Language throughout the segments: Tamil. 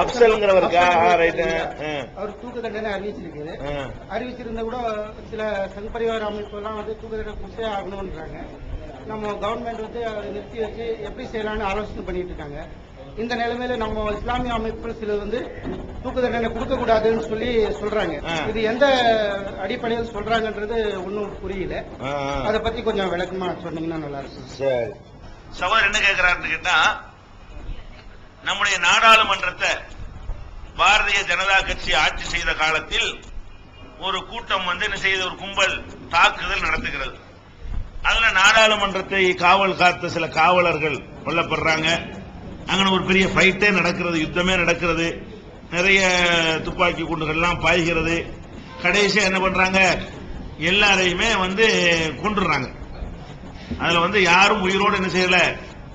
அப்சல்ங்கிறவருக்கா ரைட்டு அவர் தூக்கு தண்டனை அறிவிச்சிருக்காரு. அறிவிச்சிருந்தா கூட சில சங் பரிவார அமைப்புலாம் வந்து தூக்கு தண்டனை கொடுத்தே ஆகணும்ன்றாங்க. நம்ம கவர்மெண்ட் வந்து அதை நிறுத்தி வச்சு எப்படி செய்யலாம்னு ஆலோசனை பண்ணிட்டு இருக்காங்க. இந்த நிலைமையில நம்ம இஸ்லாமிய அமைப்புகள் சிலர் வந்து தூக்கு தண்டனை கொடுக்க கூடாதுன்னு சொல்லி சொல்றாங்க. இது எந்த அடிப்படையில் சொல்றாங்கன்றது ஒன்றும் புரியல. அதை பத்தி கொஞ்சம் விளக்கமா சொன்னீங்கன்னா நல்லா இருக்கும். சரி. சவால் என்ன கேட்கிறாருன்னு கேட்டா நம்முடைய நாடாளுமன்றத்தை பாரதிய ஜனதா கட்சி ஆட்சி செய்த காலத்தில் ஒரு கூட்டம் வந்து என்ன செய்த ஒரு கும்பல் தாக்குதல் நடத்துகிறது. அதுல நாடாளுமன்றத்தை காவல் காத்த சில காவலர்கள் கொல்லப்படுறாங்க. அங்கே ஒரு பெரிய ஃபைட்டே நடக்கிறது யுத்தமே நடக்கிறது. நிறைய துப்பாக்கி குண்டுகள்லாம் பாய்கிறது. கடைசியாக என்ன பண்றாங்க? எல்லாரையுமே வந்து கொண்டுடுறாங்க அதுல வந்து யாரும் உயிரோடு என்ன செய்யல?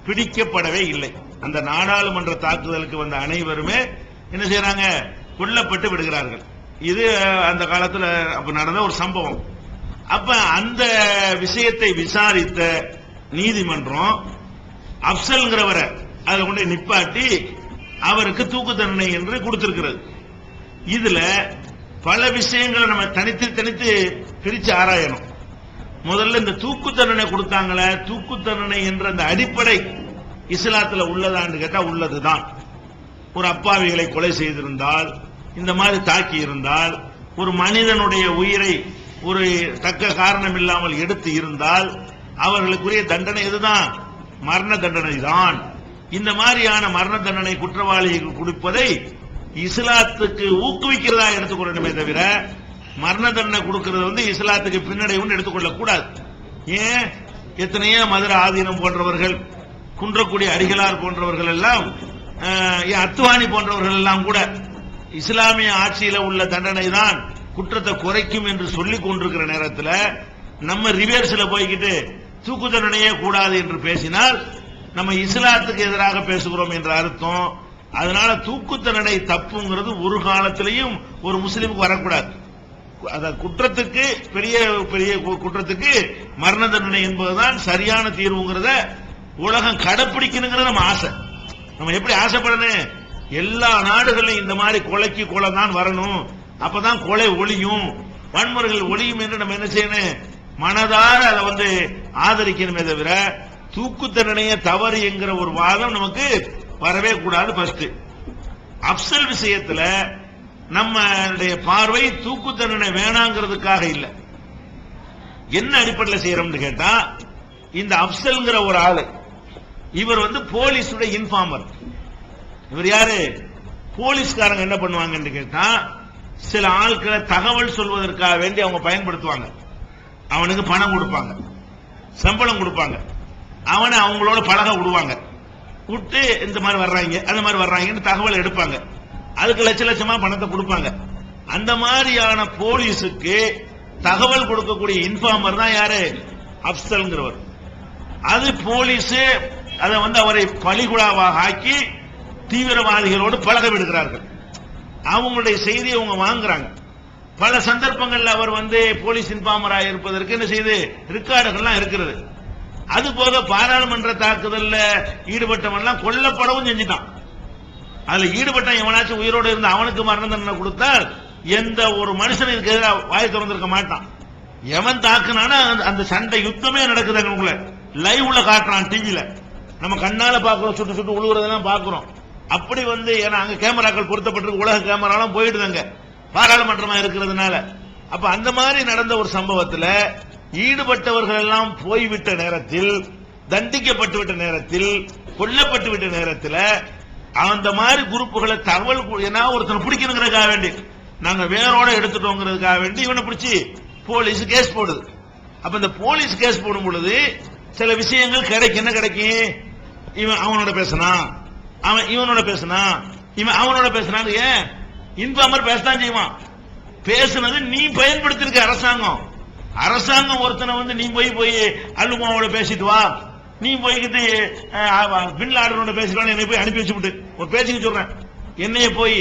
பிடிக்கப்படவே இல்லை. அந்த நாடாளுமன்ற தாக்குதலுக்கு வந்த அனைவருமே என்ன செய்யறாங்க கொல்லப்பட்டு விடுகிறார்கள். இது அந்த காலத்தில் அப்ப நடந்த ஒரு சம்பவம். அப்ப அந்த விஷயத்தை விசாரித்த நீதிமன்றம் அப்சல்ங்கிறவரை அதை கொண்டு நிப்பாட்டி அவருக்கு தூக்கு தண்டனை என்று கொடுத்திருக்கிறது. இதுல பல விஷயங்களை நம்ம தனித்து தனித்து பிரிச்சு ஆராயணும். முதல்ல இந்த தூக்கு தண்டனை கொடுத்தாங்களே தூக்கு தண்டனை என்ற அந்த அடிப்படை இஸ்லாத்துல உள்ளதான்னு கேட்டா உள்ளதுதான். ஒரு அப்பாவிகளை கொலை செய்திருந்தால் இந்த மாதிரி தாக்கி இருந்தால் ஒரு மனிதனுடைய உயிரை ஒரு தக்க காரணம் இல்லாமல் எடுத்து இருந்தால் அவர்களுக்குரிய தண்டனை இதுதான் மரண தண்டனை தான் இந்த மாதிரியான மரண தண்டனை குற்றவாளிகள் கொடுப்பதை இஸ்லாத்துக்கு ஊக்குவிக்கிறதா எடுத்துக்கொள்ளணுமே தவிர மரண தண்டனை கொடுக்கிறது வந்து இஸ்லாத்துக்கு பின்னடைவுன்னு எடுத்துக்கொள்ளக்கூடாது. ஏன்? எத்தனையோ மதுரை ஆதீனம் போன்றவர்கள் குன்றக்குடி அடிகளார் போன்றவர்கள் எல்லாம் அத்வானி அத்துவானி போன்றவர்கள் எல்லாம் கூட இஸ்லாமிய ஆட்சியில உள்ள தண்டனை தான் குற்றத்தை குறைக்கும் என்று சொல்லிக் கொண்டிருக்கிற நேரத்தில் நம்ம ரிவேர்ஸில் போய்கிட்டு தூக்கு தண்டனையே கூடாது என்று பேசினால் நம்ம இஸ்லாத்துக்கு எதிராக பேசுகிறோம் என்ற அர்த்தம். அதனால தூக்கு தண்டனை தப்புங்கிறது ஒரு காலத்திலையும் ஒரு முஸ்லீமுக்கு வரக்கூடாது. அத குற்றத்துக்கு பெரிய பெரிய கு- குற்றத்துக்கு மரண தண்டனை என்பதுதான் சரியான தீர்வுங்கிறத உலகம் கடைப்பிடிக்கணுங்கிறது நம்ம ஆசை. நம்ம எப்படி ஆசைப்படணும் எல்லா நாடுகளிலும் இந்த மாதிரி கொலைக்கு கொலை தான் வரணும். அப்பதான் கொலை ஒளியும் வன்முறைகள் ஒளியும் என்று நம்ம என்ன செய்யணும்? மனதார அதை வந்து ஆதரிக்கணுமே தவிர தூக்கு தவறு என்கிற ஒரு வாதம் நமக்கு வரவே கூடாது ஃபர்ஸ்ட் அப்சல் விஷயத்துல நம்மளுடைய பார்வை தூக்கு தண்டனை வேணாங்கிறதுக்காக இல்லை. என்ன அடிப்படையில் செய்யறோம்னு கேட்டா இந்த அப்சல்ங்கிற ஒரு ஆளு இவர் வந்து போலீஸுடைய இன்ஃபார்மர் இவர் யாரு? போலீஸ்காரங்க என்ன பண்ணுவாங்கன்னு கேட்டா சில ஆட்களை தகவல் சொல்வதற்காக வேண்டி அவங்க பயன்படுத்துவாங்க. அவனுக்கு பணம் கொடுப்பாங்க. சம்பளம் கொடுப்பாங்க. அவனை அவங்களோட பழக விடுவாங்க. விட்டு இந்த மாதிரி வர்றாங்க அந்த மாதிரி வர்றாங்கன்னு தகவல் எடுப்பாங்க. அதுக்கு லட்ச லட்சமா பணத்தை கொடுப்பாங்க. அந்த மாதிரியான போலீஸுக்கு தகவல் கொடுக்கக்கூடிய இன்ஃபார்மர் தான் யாரு? அப்சல்ங்கிறவர். அது போலீஸ் அதை வந்து அவரை பலிகுடாவாக ஆக்கி தீவிரவாதிகளோடு பழக விடுகிறார்கள் அவங்களுடைய செய்தியை அவங்க வாங்குறாங்க. பல சந்தர்ப்பங்களில் அவர் வந்து போலீஸ் இன்ஃபார்மராக இருப்பதற்கு என்ன செய்து ரெக்கார்டுகள்லாம் இருக்கிறது. அது போக பாராளுமன்ற தாக்குதலில் ஈடுபட்டவன்லாம் கொல்லப்படவும் செஞ்சுட்டான். அதில் ஈடுபட்ட எவனாச்சும் உயிரோடு இருந்து அவனுக்கு மரண தண்டனை கொடுத்தால் எந்த ஒரு மனுஷனுக்கு எதிராக வாய் திறந்திருக்க மாட்டான். எவன் தாக்குனானா அந்த- அந்த சண்டை யுத்தமே நடக்குது உங்களை. லைவ்ல காட்டுறான் டிவியில் நம்ம கண்ணால பாக்குறோம் சுட்டு சுட்டு உழுவுறதெல்லாம் பாக்குறோம் அப்படி வந்து ஏன்னா அங்க கேமராக்கள் பொருத்தப்பட்டிருக்கு உலக கேமராலாம் போயிடுதுங்க. பாராளுமன்றமா இருக்கிறதுனால. அப்ப அந்த மாதிரி நடந்த ஒரு சம்பவத்துல ஈடுபட்டவர்கள் எல்லாம் போய்விட்ட நேரத்தில் தண்டிக்கப்பட்டு விட்ட நேரத்தில் கொல்லப்பட்டு விட்ட நேரத்தில் அந்த மாதிரி குரூப்புகளை தகவல் ஏன்னா ஒருத்தனை பிடிக்கணுங்கிறதுக்காக வேண்டி. நாங்க வேரோட எடுத்துட்டோங்கிறதுக்காக வேண்டி இவனை பிடிச்சி போலீஸ் கேஸ் போடுது. அப்ப இந்த போலீஸ் கேஸ் போடும் பொழுது சில விஷயங்கள் கிடைக்கும் என்ன கிடைக்கும் இவன் அவனோட பேசினான் அவன் இவனோட பேசினான் இவன் அவனோட பேசினான் ஏன்? இன்பாமர் பேசத்தான் செய்வான். பேசுனது நீ பயன்படுத்திருக்க அரசாங்கம். அரசாங்கம் ஒருத்தனை வந்து நீ போய் போய் அல்லுமாவோட பேசிட்டு வா. நீ போய்கிட்டு பின் லாடனோட பேசிட்டு என்னை போய் அனுப்பி வச்சுவிட்டு ஒரு பேச்சுக்கு சொல்றேன். என்னைய போய்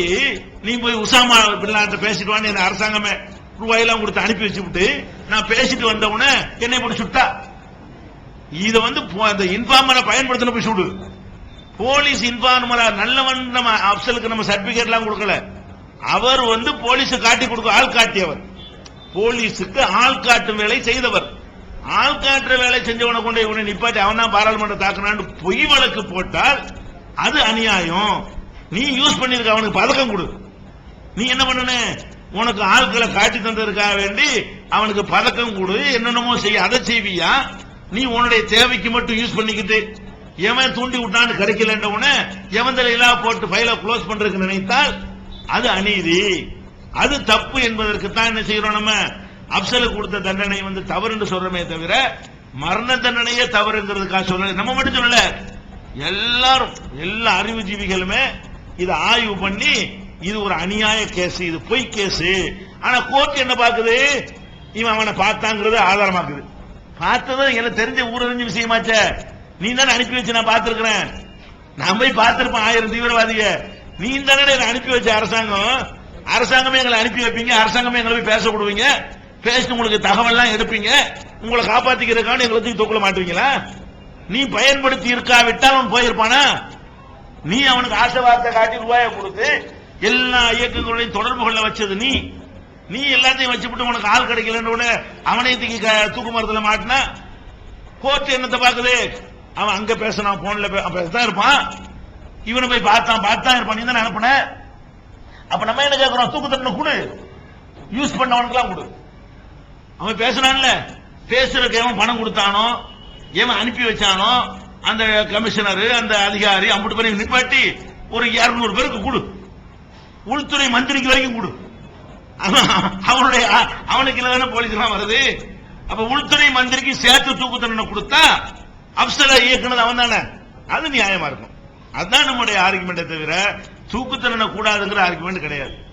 நீ போய் உசாமா பின் லாடன் பேசிட்டு வான்னு என்ன அரசாங்கமே ரூபாயெல்லாம் கொடுத்து அனுப்பி வச்சுவிட்டு நான் பேசிட்டு வந்தவுடனே என்னை போட்டு சுட்டா. இதை வந்து போ- அந்த இன்ஃபார்மரை பயன்படுத்தின போய் சுடு. போலீஸ் இன்ஃபார்மரா நல்லவன் நம்ம அப்சலுக்கு நம்ம சர்டிபிகேட்லாம் கொடுக்கல. அவர் வந்து போலீஸ் காட்டி கொடுக்க ஆள் காட்டியவர் போலீஸுக்கு ஆள் காட்டும் வேலை செய்தவர். ஆள் காட்டுற வேலை செஞ்சவனை கொண்டு இவனை நிப்பாட்டி அவனா பாராளுமன்ற தாக்குனான்னு பொய் வழக்கு போட்டால் அது அநியாயம். நீ யூஸ் பண்ணிருக்க அவனுக்கு பதக்கம் கொடு. நீ என்ன பண்ணன? உனக்கு ஆட்களை காட்டி தந்ததுக்காக வேண்டி அவனுக்கு பதக்கம் கொடு. என்னென்னமோ செய்ய அதை செய்வியா? நீ உன்னுடைய தேவைக்கு மட்டும் யூஸ் பண்ணிக்கிட்டு எவன் தூண்டி விட்டான்னு கிடைக்கலன்ற உடனே எவன் தலையிலா போட்டு ஃபைல க்ளோஸ் பண்றதுக்கு நினைத்தால் அது அநீதி. அது தப்பு என்பதற்கு தான் என்ன செய்யறோம் நம்ம? அப்சலுக்கு கொடுத்த தண்டனை வந்து தவறு என்று சொல்றமே தவிர மரண தண்டனையே தவறுங்கிறதுக்காக சொல்ல நம்ம மட்டும் சொல்லல. எல்லாரும் எல்லா அறிவுஜீவிகளுமே இதை ஆய்வு பண்ணி இது ஒரு அநியாய கேஸ் இது பொய் கேஸ் ஆனா கோர்ட் என்ன பாக்குது இவன் அவனை பார்த்தாங்கிறது ஆதாரமாக்குது. பார்த்ததும் எனக்கு தெரிஞ்ச ஊரறிஞ்ச விஷயமாச்சே. நீ தானே அனுப்பி வச்சு நான் பார்த்துருக்கிறேன். நான் போய் பார்த்திருப்பேன் ஆயிரம் தீவிரவாதிக. நீ தானே என்னை அனுப்பி வச்ச அரசாங்கம். அரசாங்கமே எங்களை அனுப்பி வைப்பீங்க அரசாங்கமே எங்களை போய் பேச விடுவீங்க. பேசிட்டு உங்களுக்கு தகவல்லாம் எடுப்பீங்க. உங்களை காப்பாத்திக்கிறதுக்கான எங்களுக்கு தூக்கல மாட்டுவீங்களா? நீ பயன்படுத்தி இருக்காவிட்டால் அவன் போயிருப்பானா? நீ அவனுக்கு ஆசை வார்த்தை காட்டி ரூபாயை கொடுத்து எல்லா இயக்கங்களையும் தொடர்பு கொள்ள வச்சது நீ. நீ எல்லாத்தையும் வச்சுவிட்டு உனக்கு ஆள் கிடைக்கலன்னு உடனே அவனை தூக்கி தூக்கு மரத்தில் மாட்டினா கோர்ட் என்னத்தை பாக்குது அவன் அங்க பேசினான் போன்ல பேசதான் இருப்பான். இவனை போய் பார்த்தான் பார்த்தான் இருப்பான். நீ தான் அனுப்புன? அப்ப நம்ம என்ன கேட்கிறோம் தூக்கு தண்டனை கொடு. யூஸ் பண்ணவனுக்குலாம் கொடு. அவன் பேசினான்ல. பேசுறதுக்கு எவன் பணம் கொடுத்தானோ எவன் அனுப்பி வச்சானோ அந்த கமிஷனர் அந்த அதிகாரி அம்புட்டு பேரையும் நிப்பாட்டி ஒரு 200 பேருக்கு கொடு. உள்துறை மந்திரிக்கு வரைக்கும் கொடு. அவனுடைய அவனுக்கு இல்ல போலீஸ் எல்லாம் வருது? அப்ப உள்துறை மந்திரிக்கு சேர்த்து தூக்கு தண்டனை கொடுத்தா அப்சரா இயக்குனது அவன் தானே. அது நியாயமா இருக்கும். அதுதான் நம்முடைய ஆர்குமெண்ட்டை தவிர தூக்கு தண்டனை கூடாதுங்கிற ஆர்குமெண்ட் கிடையாது.